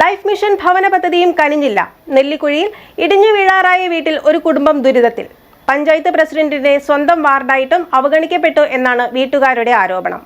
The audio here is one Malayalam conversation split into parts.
ലൈഫ് മിഷൻ ഭവന പദ്ധതിയും കനിഞ്ഞില്ല. നെല്ലിക്കുഴിയിൽ ഇടിഞ്ഞു വീഴാറായ വീട്ടിൽ ഒരു കുടുംബം ദുരിതത്തിൽ. പഞ്ചായത്ത് പ്രസിഡന്റിന്റെ സ്വന്തം വാർഡായിട്ടും അവഗണിക്കപ്പെട്ടു എന്നാണ് വീട്ടുകാരുടെ ആരോപണം.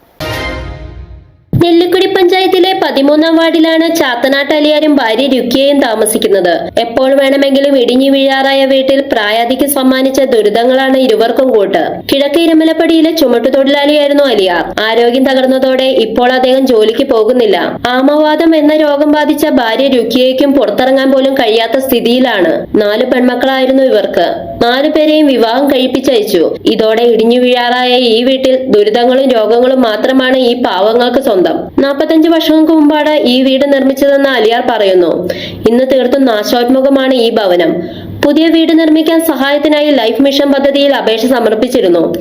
നെല്ലിക്കുടി പഞ്ചായത്തിലെ പതിമൂന്നാം വാർഡിലാണ് ചാത്തനാട്ട് അലിയാരും ഭാര്യ രുക്കിയയും താമസിക്കുന്നത്. എപ്പോൾ വേണമെങ്കിലും ഇടിഞ്ഞു വീഴാറായ വീട്ടിൽ പ്രായാധിക്ക് സമ്മാനിച്ച ദുരിതങ്ങളാണ് ഇരുവർക്കും കൂട്ട്. കിഴക്ക് ഇരുമലപ്പടിയിലെ ചുമട്ടുതൊഴിലാളിയായിരുന്നു അലിയാർ ആരോഗ്യം തകർന്നതോടെ ഇപ്പോൾ അദ്ദേഹം ജോലിക്ക് പോകുന്നില്ല. ആമവാദം എന്ന രോഗം ബാധിച്ച ഭാര്യ രുക്കിയയ്ക്കും പുറത്തിറങ്ങാൻ പോലും കഴിയാത്ത സ്ഥിതിയിലാണ്. നാല് പെൺമക്കളായിരുന്നു ഇവർക്ക്. നാലുപേരെയും വിവാഹം കഴിപ്പിച്ചയച്ചു. ഇതോടെ ഇടിഞ്ഞു വീഴാറായ ഈ വീട്ടിൽ ദുരിതങ്ങളും രോഗങ്ങളും മാത്രമാണ് ഈ പാവങ്ങൾക്ക് സ്വന്തം. നാൽപ്പത്തഞ്ച് വർഷങ്ങൾക്ക് മുമ്പാണ് ഈ വീട് നിർമ്മിച്ചതെന്ന് അലിയാർ പറയുന്നു. ഇന്ന് തീർത്തും നാശോത്മുഖമാണ് ഈ ഭവനം. പുതിയ വീട് നിർമ്മിക്കാൻ സഹായത്തിനായി ലൈഫ് മിഷൻ പദ്ധതിയിൽ അപേക്ഷ സമർപ്പിച്ചിരുന്നു.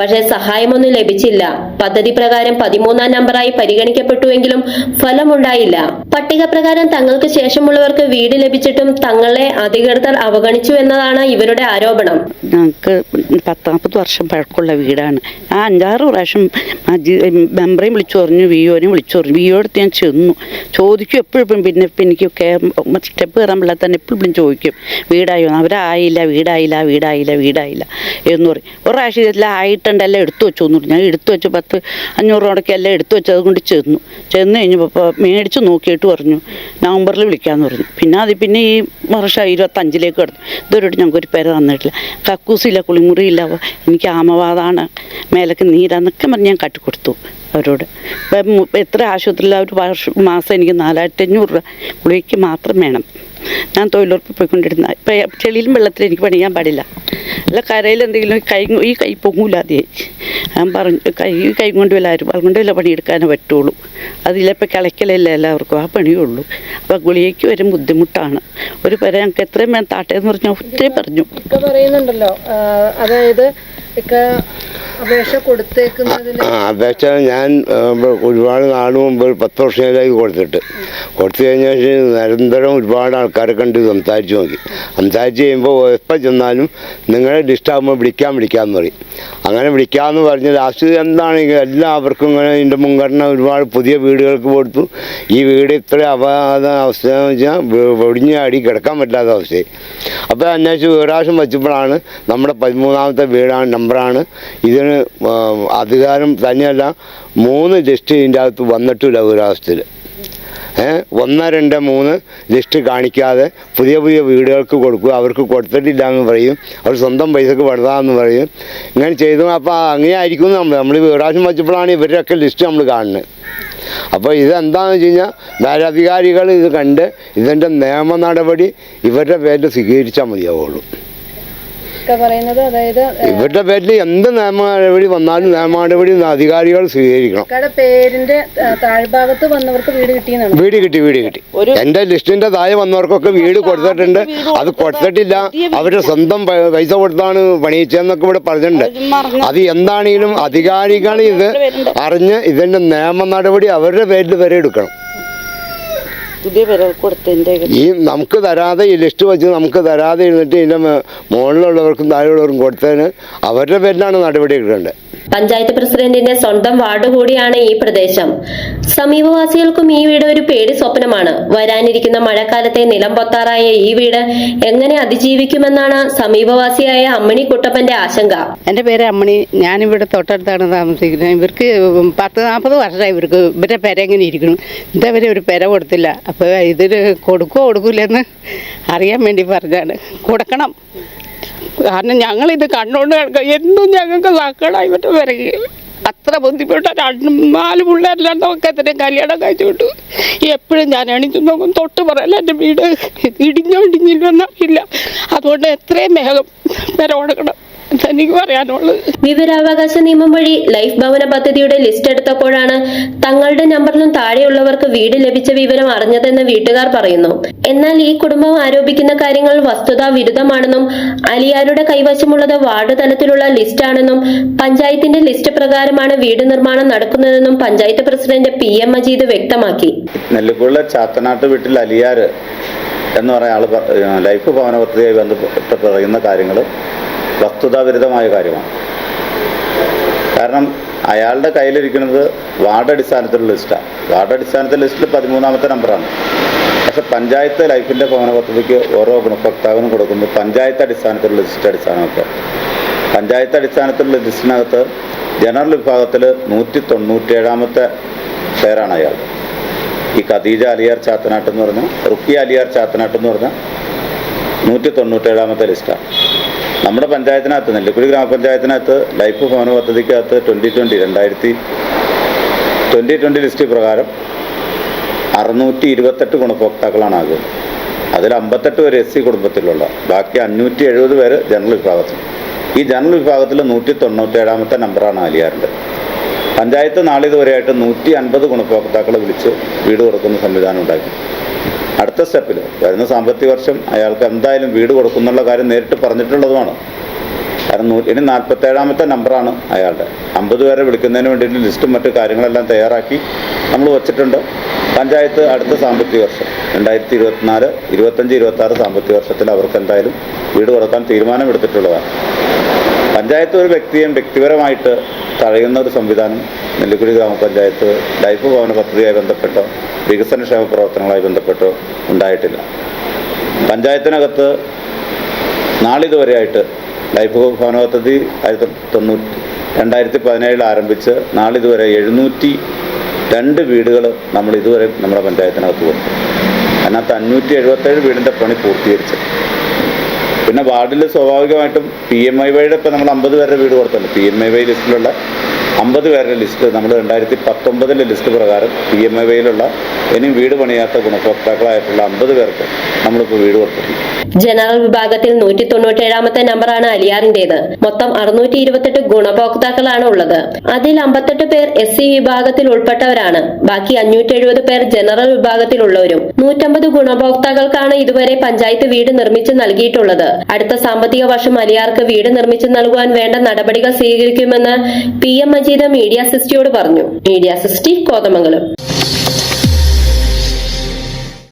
പക്ഷേ സഹായമൊന്നും ലഭിച്ചില്ല. പദ്ധതി പ്രകാരം പതിമൂന്നാം നമ്പറായി പരിഗണിക്കപ്പെട്ടുവെങ്കിലും ഫലമുണ്ടായില്ല. പട്ടിക പ്രകാരം തങ്ങൾക്ക് ശേഷമുള്ളവർക്ക് വീട് ലഭിച്ചിട്ടും തങ്ങളെ അധികൃതർ അവഗണിച്ചു എന്നതാണ് ഇവരുടെ ആരോപണം. ഞങ്ങൾക്ക് പത്താമ്പത് വർഷം പഴക്കമുള്ള വീടാണ്. ആ അഞ്ചാറ് പ്രാവശ്യം മെമ്പറേയും വിളിച്ചു പറഞ്ഞു വിയോനെയും വിളിച്ചു പറഞ്ഞു. വിയോടത്ത് ഞാൻ ചെന്നു. ചോദിക്കും എപ്പോഴും പിന്നെ എനിക്ക് സ്റ്റെപ്പ് കയറാൻ പറ്റില്ല തന്നെ എപ്പോഴും ചോദിക്കും. വീടായോ? അവരായില്ല വീടായില്ല വീടായില്ല വീടായില്ല എന്ന് പറയും. ഒരു പ്രാവശ്യം ഇതിൽ ആയിട്ടുണ്ടെല്ലാം എടുത്തു വെച്ചു എന്ന് പറഞ്ഞു. ഞാൻ എടുത്തു വെച്ചു പത്ത് അഞ്ഞൂറ് രൂപയൊക്കെ എല്ലാം എടുത്തു വെച്ചത് കൊണ്ട് ചെന്നു. ചെന്ന് കഴിഞ്ഞപ്പോൾ മേടിച്ച് നോക്കിയിട്ട് പറഞ്ഞു. നവംബറിൽ വിളിക്കാമെന്ന് പറഞ്ഞു. പിന്നെ അത് പിന്നെ ഈ വർഷം ഇരുപത്തഞ്ചിലേക്ക് കിടന്നു. ഇതുവരെയായിട്ട് ഞങ്ങൾക്കൊരു പേര് തന്നിട്ടില്ല. കക്കൂസില്ല കുളിമുറിയില്ല. എനിക്ക് ആമവാദമാണ് മേലക്ക് നീരാന്നൊക്കെ പറഞ്ഞ് ഞാൻ കട്ടിക്കൊടുത്തു അവരോട്. ഇപ്പം എത്ര ആശുപത്രിയിൽ ഒരു വർഷം മാസം എനിക്ക് നാലായിരത്തി അഞ്ഞൂറ് രൂപ. കുളിക്ക് മാത്രം വേണം. ഞാൻ തൊഴിലുറപ്പ് പോയിക്കൊണ്ടിരുന്ന ഇപ്പം ചെളിയിലും വെള്ളത്തിലും എനിക്ക് പണിയാൻ പാടില്ല. അല്ല കരയിൽ എന്തെങ്കിലും കൈ ഈ കൈ പൊങ്ങൂല ആദ്യമായി ഞാൻ പറഞ്ഞു കൈ കൈ കൊണ്ട് വല്ല ആരും അതുകൊണ്ട് വല്ല പണിയെടുക്കാനേ പറ്റുള്ളൂ. അതിലിപ്പോൾ കിളയ്ക്കലല്ല എല്ലാവർക്കും ആ പണിയുള്ളൂ. അപ്പോൾ ഗുളികയ്ക്ക് വരും ബുദ്ധിമുട്ടാണ്. ഒരു പേരെ ഞങ്ങൾക്ക് എത്രയും വേണം താട്ടേന്ന് പറഞ്ഞാൽ ഒത്തിരി പറഞ്ഞു. പറയുന്നുണ്ടല്ലോ അതായത് അപേക്ഷ അപേക്ഷ ഞാൻ ഒരുപാട് നാട് മുമ്പ് പത്ത് വർഷത്തിലേക്ക് കൊടുത്തിട്ട്. കൊടുത്തു കഴിഞ്ഞ ശേഷം നിരന്തരം ഒരുപാട് ആൾക്കാരെ കണ്ട് സംസാരിച്ച് നോക്കി. സംസാരിച്ച് കഴിയുമ്പോൾ എപ്പോൾ ചെന്നാലും നിങ്ങളെ ഡിസ്റ്റാകുമ്പോൾ വിളിക്കാൻ വിളിക്കാമെന്ന് പറയും. അങ്ങനെ വിളിക്കാമെന്ന് പറഞ്ഞ് ലാസ്റ്റ് എന്താണെങ്കിൽ എല്ലാവർക്കും ഇങ്ങനെ ഇതിന്റെ മുൻഗണന ഒരുപാട് പുതിയ വീടുകൾക്ക് കൊടുത്തു. ഈ വീട് ഇത്ര അപാത അവസ്ഥ എന്ന് വെച്ചാൽ ഒടിഞ്ഞ അടി കിടക്കാൻ പറ്റാത്ത അവസ്ഥയായി. അപ്പോൾ അന്വേഷിച്ച് വീടാവശ്യം വെച്ചപ്പോഴാണ് നമ്മുടെ പതിമൂന്നാമത്തെ വീടാണ് നമ്പറാണ് ഇതിന് അധികാരം തന്നെയല്ല മൂന്ന് ലിസ്റ്റ് ഇതിന്റെ അകത്ത് വന്നിട്ടില്ല ഏഹ് ഒന്ന് രണ്ട് മൂന്ന് ലിസ്റ്റ് കാണിക്കാതെ പുതിയ പുതിയ വീടുകൾക്ക് കൊടുക്കുക അവർക്ക് കൊടുത്തിട്ടില്ല എന്ന് പറയും അവർ സ്വന്തം പൈസക്ക് പെടുതാന്ന് പറയും. ഇങ്ങനെ ചെയ്തു അപ്പോൾ അങ്ങനെ ആയിരിക്കും നമ്മൾ നമ്മൾ വീടാവശ്യം വച്ചപ്പോഴാണ് ഇവരുടെയൊക്കെ ലിസ്റ്റ് നമ്മൾ കാണുന്നത്. അപ്പോൾ ഇതെന്താണെന്ന് വെച്ച് കഴിഞ്ഞാൽ മേലധികാരികൾ ഇത് കണ്ട് ഇതിന്റെ നിയമ നടപടി ഇവരുടെ പേരിൽ സ്വീകരിച്ചാൽ മതിയാവുള്ളൂ. പറയുന്നത് അതായത് ഇവരുടെ പേരിൽ എന്ത് നിയമ നടപടി വന്നാലും നിയമ നടപടി അധികാരികൾ സ്വീകരിക്കണം. പേരിന്റെ താഴ്ഭാഗത്ത് വന്നവർക്ക് വീട് കിട്ടിയെന്നാണ്. വീട് കിട്ടി വീട് കിട്ടി. എന്റെ ലിസ്റ്റിന്റെ താഴെ വന്നവർക്കൊക്കെ വീട് കൊടുത്തിട്ടുണ്ട്. അത് കൊടുത്തിട്ടില്ല. അവരുടെ സ്വന്തം പൈസ കൊടുത്താണ് പണിയിച്ചതെന്നൊക്കെ ഇവിടെ പറഞ്ഞിട്ടുണ്ട്. അത് എന്താണെങ്കിലും അധികാരികൾ ഇത് അറിഞ്ഞ് ഇതിന്റെ നിയമ നടപടി അവരുടെ പേരിൽ വരെ എടുക്കണം. ഈ നമുക്ക് തരാതെ ഈ ലിസ്റ്റ് വെച്ച് നമുക്ക് തരാതെ ഇരുന്നിട്ട് ഇതിന്റെ മുകളിലുള്ളവർക്കും താഴെയുള്ളവർക്കും കൊടുത്തതിന് അവരുടെ പേരിലാണ് നടപടി എടുക്കേണ്ടത് പഞ്ചായത്ത് പ്രസിഡന്റിന്റെ സ്വന്തം വാർഡ് കൂടിയാണ് ഈ പ്രദേശം. സമീപവാസികൾക്കും ഈ വീട് ഒരു പേടി സ്വപ്നമാണ്. വരാനിരിക്കുന്ന മഴക്കാലത്തെ നിലം പൊത്താറായ ഈ വീട് എങ്ങനെ അതിജീവിക്കുമെന്നാണ് സമീപവാസിയായ അമ്മണി കുട്ടപ്പന്റെ ആശങ്ക. എന്റെ പേര് അമ്മണി. ഞാനിവിടെ തൊട്ടടുത്താണ് താമസിക്കുന്നത്. ഇവർക്ക് പത്ത് നാൽപ്പത് വർഷമായി ഇവർക്ക് ഇവരുടെ പെര എങ്ങനെ ഇരിക്കണം ഇതവരെ ഒരു പെര കൊടുത്തില്ല. അപ്പോൾ ഇതിന് കൊടുക്കുമോ കൊടുക്കില്ലെന്ന് അറിയാൻ വേണ്ടി പറഞ്ഞാണ്. കൊടുക്കണം. കാരണം ഞങ്ങളിത് കണ്ടുകൊണ്ട് കിടക്കുക എന്നും ഞങ്ങൾക്ക് സക്കടായി ഇവരുടെ വരകി അത്ര ബുദ്ധിമുട്ട രണ്ട് നാല് പിള്ളേരെല്ലാം നോക്കത്തിന് കല്യാണം കഴിച്ചു വിട്ടു. എപ്പോഴും ഞാൻ എണീച്ചു നോക്കും തൊട്ട് പറയല്ല എന്റെ വീട് ഇടിഞ്ഞോ ഇടിഞ്ഞില്ലെന്നറിയില്ല. അതുകൊണ്ട് എത്രയും വേഗം വരെ എനിക്ക് പറയാനുള്ളത് വിവരാവകാശ നിയമം വഴി ലൈഫ് ഭവന പദ്ധതിയുടെ ലിസ്റ്റ് എടുത്തപ്പോഴാണ് തങ്ങളുടെ നമ്പറിലും താഴെയുള്ളവർക്ക് വീട് ലഭിച്ച വിവരം അറിഞ്ഞതെന്ന് വീട്ടുകാർ പറയുന്നു. എന്നാൽ ഈ കുടുംബം ആരോപിക്കുന്ന കാര്യങ്ങൾ വസ്തുതാ വിരുദ്ധമാണെന്നും അലിയാരുടെ കൈവശമുള്ളത് വാർഡ് തലത്തിലുള്ള ലിസ്റ്റാണെന്നും പഞ്ചായത്തിന്റെ ലിസ്റ്റ് പ്രകാരമാണ് വീട് നിർമ്മാണം നടക്കുന്നതെന്നും panchayat president P M Majeed വ്യക്തമാക്കി. നെല്ലിക്കുള്ള ചാത്തനാട്ട് വീട്ടിൽ അലിയാർ എന്ന് പറയുന്ന ആൾ ലൈഫ് ഭവന പദ്ധതിയായി ബന്ധപ്പെട്ട് പറയുന്ന കാര്യങ്ങൾ വസ്തുതാവിരുദ്ധമായ കാര്യമാണ്. കാരണം അയാളുടെ കയ്യിലിരിക്കുന്നത് വാർഡ് അടിസ്ഥാനത്തിലുള്ള ലിസ്റ്റാണ് വാർഡ് അടിസ്ഥാനത്തിൽ ലിസ്റ്റിൽ പതിമൂന്നാമത്തെ നമ്പറാണ്. പക്ഷെ പഞ്ചായത്ത് ലൈഫിന്റെ ഭവന പദ്ധതിക്ക് ഓരോ ഗുണഭോക്താവിനും കൊടുക്കുന്നത് പഞ്ചായത്ത് അടിസ്ഥാനത്തിലുള്ള ലിസ്റ്റ് അടിസ്ഥാനമൊക്കെ പഞ്ചായത്ത് അടിസ്ഥാനത്തിലുള്ള ലിസ്റ്റിനകത്ത് ജനറൽ വിഭാഗത്തിൽ നൂറ്റി തൊണ്ണൂറ്റേഴാമത്തെ പേരാണ് അയാൾ. ഈ ഖദീജ അലിയാർ ചാത്തനാട്ട് എന്ന് പറഞ്ഞ റുക്കിയ അലിയാർ ചാത്തനാട്ട് എന്ന് പറഞ്ഞ നൂറ്റി തൊണ്ണൂറ്റേഴാമത്തെ ലിസ്റ്റാണ്. നമ്മുടെ പഞ്ചായത്തിനകത്ത് നെല്ലിക്കുഴി ഗ്രാമപഞ്ചായത്തിനകത്ത് ലൈഫ് ഭവന പദ്ധതിക്കകത്ത് ട്വന്റി ട്വന്റി രണ്ടായിരത്തി ട്വന്റി ട്വന്റി ലിസ്റ്റ് പ്രകാരം അറുന്നൂറ്റി ഇരുപത്തെട്ട് ഗുണഭോക്താക്കളാണ് ആകുന്നത് അതിൽ അമ്പത്തെട്ട് പേര് എസ് സി കുടുംബത്തിലുള്ള ബാക്കി അഞ്ഞൂറ്റി എഴുപത് പേര് ജനറൽ വിഭാഗത്തിൽ. ഈ ജനറൽ വിഭാഗത്തിൽ നൂറ്റി തൊണ്ണൂറ്റേഴാമത്തെ നമ്പറാണ് ആലിയാറിന്റെ പഞ്ചായത്ത് നാളിതുവരെയായിട്ട് നൂറ്റി അൻപത് ഗുണഭോക്താക്കളെ വിളിച്ച് വീട് കൊടുക്കുന്ന സംവിധാനം ഉണ്ടാക്കി. അടുത്ത സ്റ്റെപ്പിൽ വരുന്ന സാമ്പത്തിക വർഷം അയാൾക്ക് എന്തായാലും വീട് കൊടുക്കുന്നുള്ള കാര്യം നേരിട്ട് പറഞ്ഞിട്ടുള്ളതുമാണ്. കാരണം നൂ ഇനി നാൽപ്പത്തേഴാമത്തെ നമ്പറാണ് അയാളുടെ. അമ്പത് പേരെ വിളിക്കുന്നതിന് വേണ്ടിയിട്ട് ലിസ്റ്റും മറ്റു കാര്യങ്ങളെല്ലാം തയ്യാറാക്കി നമ്മൾ വച്ചിട്ടുണ്ട്. പഞ്ചായത്ത് അടുത്ത സാമ്പത്തിക വർഷം രണ്ടായിരത്തി ഇരുപത്തിനാല് ഇരുപത്തഞ്ച് ഇരുപത്താറ് സാമ്പത്തിക വർഷത്തിൽ അവർക്ക് എന്തായാലും വീട് കൊടുക്കാൻ തീരുമാനമെടുത്തിട്ടുള്ളതാണ്. പഞ്ചായത്ത് ഒരു വ്യക്തിയും വ്യക്തിപരമായിട്ട് തഴയുന്ന ഒരു സംവിധാനം നെല്ലിക്കുഴി ഗ്രാമപഞ്ചായത്ത് ലൈഫ് ഭവന പദ്ധതിയുമായി ബന്ധപ്പെട്ടോ വികസനക്ഷേമ പ്രവർത്തനങ്ങളുമായി ബന്ധപ്പെട്ടോ ഉണ്ടായിട്ടില്ല. പഞ്ചായത്തിനകത്ത് നാളിതുവരെയായിട്ട് ലൈഫ് ഭവന പദ്ധതി ആയിരത്തി തൊണ്ണൂറ്റി രണ്ടായിരത്തി പതിനേഴിൽ ആരംഭിച്ച് നാളിതുവരെ എഴുന്നൂറ്റി രണ്ട് വീടുകൾ നമ്മൾ ഇതുവരെ നമ്മുടെ പഞ്ചായത്തിനകത്ത് കൊടുത്തു. അതിനകത്ത് അഞ്ഞൂറ്റി എഴുപത്തേഴ് വീടിന്റെ പണി പൂർത്തീകരിച്ചു. പിന്നെ വാർഡിൽ സ്വാഭാവികമായിട്ടും പി എം ഐ വൈയുടെ ഇപ്പം നമ്മൾ അമ്പത് പേരുടെ വീട് കൊടുത്തല്ലോ. പി എം ഐ വൈ ലിസ്റ്റിലുള്ള അമ്പത് പേരുടെ ലിസ്റ്റ് നമ്മൾ രണ്ടായിരത്തി പത്തൊമ്പതിന്റെ ലിസ്റ്റ് പ്രകാരം പി എം എ വൈയിലുള്ള ഇനിയും വീട് പണിയാത്ത ഗുണഭോക്താക്കളായിട്ടുള്ള അമ്പത് പേർക്ക് നമ്മളിപ്പോൾ വീട് കൊടുത്തിട്ടുണ്ട് ജനറൽ വിഭാഗത്തിൽ നൂറ്റി തൊണ്ണൂറ്റേഴാമത്തെ നമ്പറാണ് അലിയാറിന്റേത്. മൊത്തം അറുന്നൂറ്റി ഇരുപത്തെട്ട് ഗുണഭോക്താക്കളാണ് ഉള്ളത്. അതിൽ അമ്പത്തെട്ട് പേർ എസ് സി വിഭാഗത്തിൽ ഉൾപ്പെട്ടവരാണ്. ബാക്കി അഞ്ഞൂറ്റി എഴുപത് പേർ ജനറൽ വിഭാഗത്തിലുള്ളവരും. നൂറ്റമ്പത് ഗുണഭോക്താക്കൾക്കാണ് ഇതുവരെ പഞ്ചായത്ത് വീട് നിർമ്മിച്ച് നൽകിയിട്ടുള്ളത്. അടുത്ത സാമ്പത്തിക വർഷം അലിയാർക്ക് വീട് നിർമ്മിച്ച് നൽകുവാൻ വേണ്ട നടപടികൾ സ്വീകരിക്കുമെന്ന് പി എം മജീദ് മീഡിയ സിസ്റ്റിയോട് പറഞ്ഞു. മീഡിയ സിസ്റ്റി കോതമംഗലം.